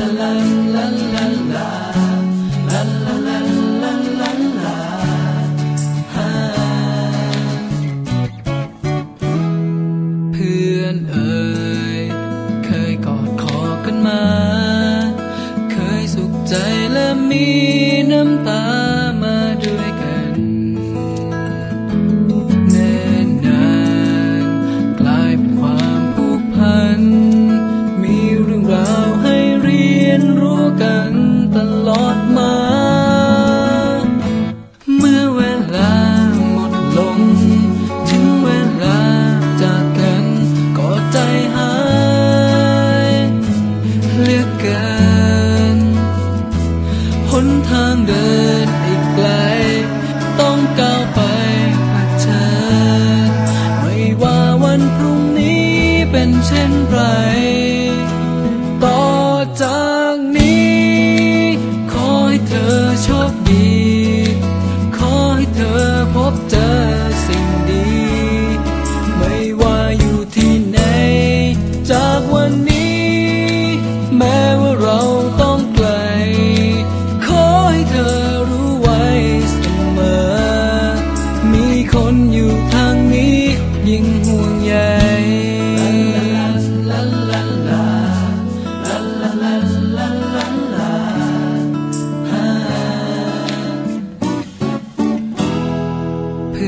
la la la la la And bright.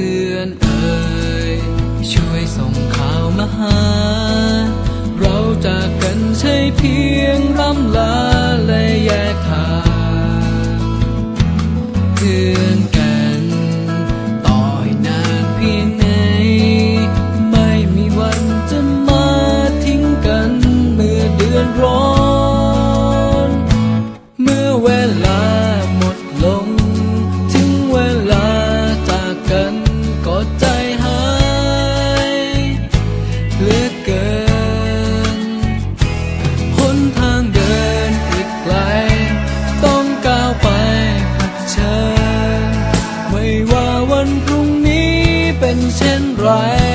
พื่อนเอ่ยช่วยส่งข่าวมาหา เราจากกันใช่เพียงร่ำลาและแยกทาง life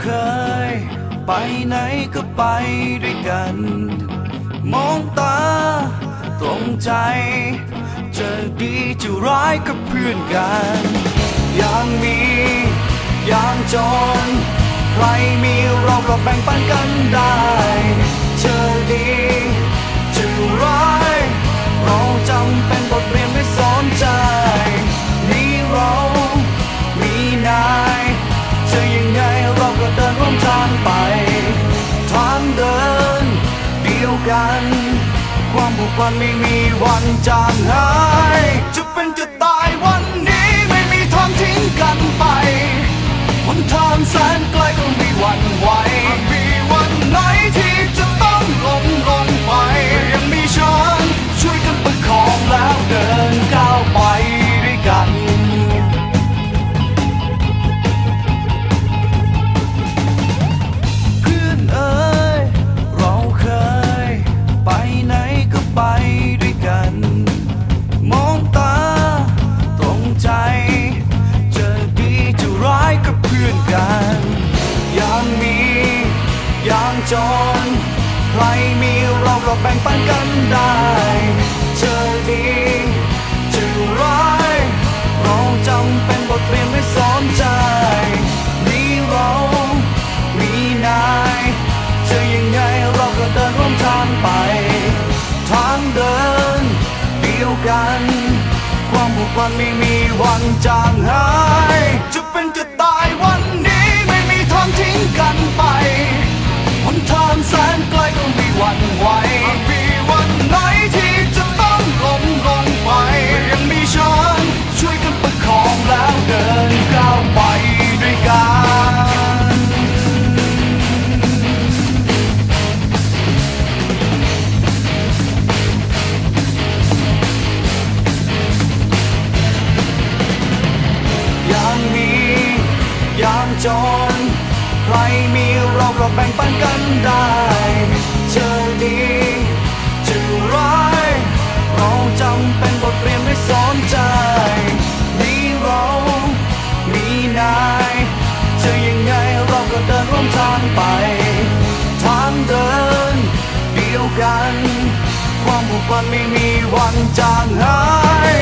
เคย ไปไหนก็ไปด้วยกัน มองตา ตรงใจ จะดีจะร้ายก็เพื่อนกัน อย่างมีอย่างจน ใครมีเราก็แบ่งปันกันได้เธอดี ไม่มีวันจางหาย แบ่งปันกันได้เจอดีจะร้ายเราจำเป็นบทเรียนไม่สอนใจมีเรามีนายจะยังไงเราก็เดินร่วมทางไป ทางเดินเดียวกัน ความผูกพันไม่มีวันจางหาย จะเป็นจะตายวันนี้ไม่มีทางทิ้งกันไป แสนไกลก็ม่หวั่นไหวมีวันไหนที่จะต้องล้มลงไปยังมีฉันช่วยกันประคองแล้วเดินก้าวไปด้วยกันยามมียามจน ใครมีเราก็แบ่งปันกันได้เจอดีจะร้ายเราจำเป็นบทเรียนไม่สอนใจมีเรามีนายจะยังไงเราก็เดินร่วมทางไป ทางเดินเดียวกัน ความผูกพันไม่มีวันจางหาย